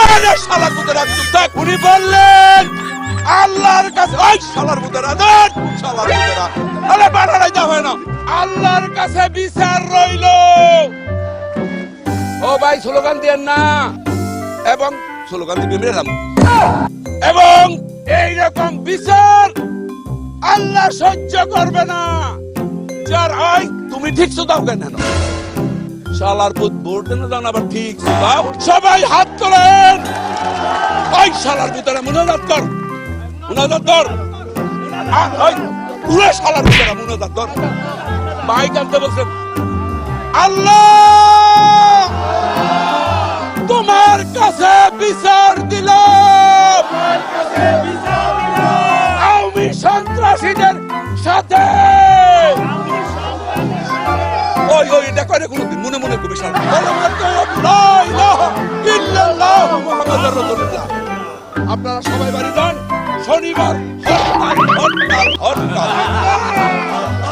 আরে শালা কুতরা চুপ থাক উনি বললেন আল্লাহর কাছে ওই শালার কুতরা দেন শালার কুতরা আরে বানারাই দা হয় না। আল্লাহর কাছে বিচার রইল। ও ভাই স্লোগান দিয়েন না। এবং স্লোগান দিবে মেরাম এবং এই রকম বিচার আল্লাহ সহ্য করবে না। যার ওই তুমি ঠিক দাও কেন? শালার ভোট দেন দাও না আবার ঠিক সবাই হাত তোলেন। ওই শালার পুতরা মুনাজাত কর। মুনাজাত কর। পুরো শালার পুতরা মুনাজাত কর। মাইক আনতে বলছেন আল্লাহ তোমার কাছে বিচার দিলাম। আওয়ামী সন্ত্রাসীদের সাথে ওই ওই এটা করে কোনদিন মনে মনে কবি সারা আপনারা সবাই বাড়ি যান শনিবার